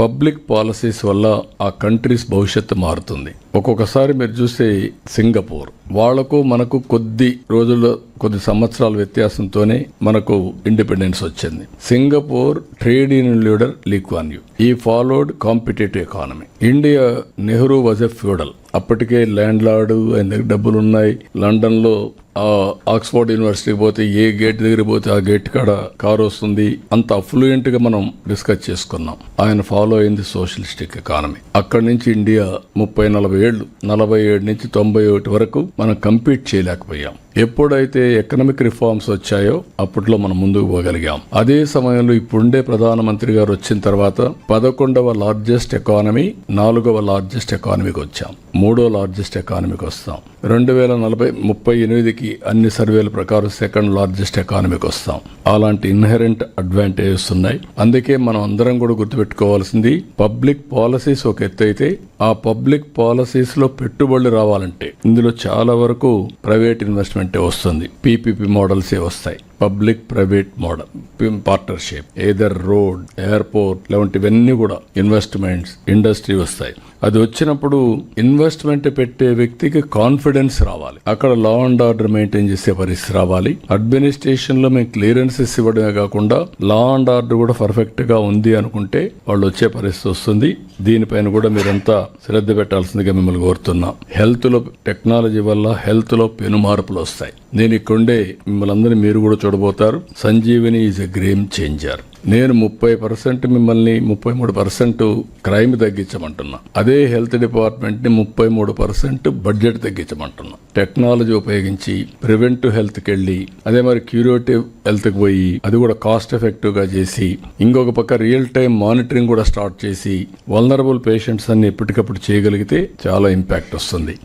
Public policies వల్ల ఆ countries భవిష్యత్తు మారుతుంది. ఒక్కొక్కసారి మీరు చూస్తే సింగపూర్. వాళ్ళకు మనకు కొద్ది రోజుల కొద్ది సంవత్సరాల వ్యత్యాసంతోనే మనకు ఇండిపెండెన్స్ వచ్చింది. Singapore trade union leader Lee Kuan Yew. ఈ followed competitive economy. India Nehru was a feudal. అప్పటికే ల్యాండ్ లార్డు ఆయన దగ్గర డబ్బులు ఉన్నాయి లండన్లో ఆ ఆక్స్ఫర్డ్ యూనివర్సిటీ పోతే ఏ గేట్ దగ్గర పోతే ఆ గేట్ కాడ కారు వస్తుంది. అంత అఫ్లూయెంట్గా మనం డిస్కస్ చేసుకున్నాం. ఆయన ఫాలో అయింది సోషలిస్టిక్ ఎకానమీ. అక్కడి నుంచి ఇండియా ముప్పై నలభై ఏళ్ళు నలభై ఏడు నుంచి తొంభై ఒకటి వరకు మనం కంపీట్ చేయలేకపోయాం. ఎప్పుడైతే ఎకనామిక్ రిఫార్మ్స్ వచ్చాయో అప్పట్లో మనం ముందుకు పోగలిగాం. అదే సమయంలో ఇప్పుడుండే ప్రధానమంత్రి గారు వచ్చిన తర్వాత పదకొండవ లార్జెస్ట్ ఎకానమీ నాలుగవ లార్జెస్ట్ ఎకానమీకి వచ్చాం. మూడో లార్జెస్ట్ ఎకానమీకి వస్తాం. రెండు వేల నలభై ముప్పై ఎనిమిదికి అన్ని సర్వేల ప్రకారం సెకండ్ లార్జెస్ట్ ఎకానమీకి వస్తాం. అలాంటి ఇన్హెరెంట్ అడ్వాంటేజెస్ ఉన్నాయి. అందుకే మనం అందరం కూడా గుర్తుపెట్టుకోవాల్సింది పబ్లిక్ పాలసీస్ ఒక ఎత్తు అయితే ఆ పబ్లిక్ పాలసీస్లో పెట్టుబడులు రావాలంటే ఇందులో చాలా వరకు ప్రైవేట్ ఇన్వెస్ట్మెంట్ వస్తుంది. పీపీపీ మోడల్సే వస్తాయి. Public private model partnership either road airport ఇలాంటివన్నీ కూడా ఇన్వెస్ట్మెంట్స్ ఇండస్ట్రీ వస్తాయి. అది వచ్చినప్పుడు ఇన్వెస్ట్మెంట్ పెట్టే వ్యక్తికి కాన్ఫిడెన్స్ రావాలి. అక్కడ లా అండ్ ఆర్డర్ మెయింటైన్ చేసే పరిస్థితి రావాలి. అడ్మినిస్ట్రేషన్లో మేము క్లియరెన్సెస్ ఇవ్వడమే కాకుండా లా అండ్ ఆర్డర్ కూడా పర్ఫెక్ట్గా ఉంది అనుకుంటే వాళ్ళు వచ్చే పరిస్థితి వస్తుంది. దీనిపైన కూడా మీరంతా శ్రద్ధ పెట్టాల్సిందిగా మిమ్మల్ని కోరుతున్నాం. హెల్త్లో టెక్నాలజీ వల్ల హెల్త్లో పెను మార్పులు వస్తాయి. నేను ఇక్కడుండే మిమ్మల్ని అందరినీ మీరు కూడా చూడబోతారు Sanjeevini is a game changer నేను ముప్పై పర్సెంట్ మిమ్మల్ని ముప్పై మూడు పర్సెంట్ క్రైమ్ తగ్గించమంటున్నా. అదే హెల్త్ డిపార్ట్మెంట్ని ముప్పై మూడు పర్సెంట్ బడ్జెట్ తగ్గించమంటున్నా. టెక్నాలజీ ఉపయోగించి ప్రివెంటివ్ హెల్త్కి వెళ్ళి అదే మరి క్యూరేటివ్ హెల్త్కి పోయి అది కూడా కాస్ట్ ఎఫెక్టివ్గా చేసి ఇంకొక పక్క రియల్ టైం మానిటరింగ్ కూడా స్టార్ట్ చేసి వల్నరబుల్ పేషెంట్స్ అన్ని ఎప్పటికప్పుడు చేయగలిగితే చాలా ఇంపాక్ట్ వస్తుంది.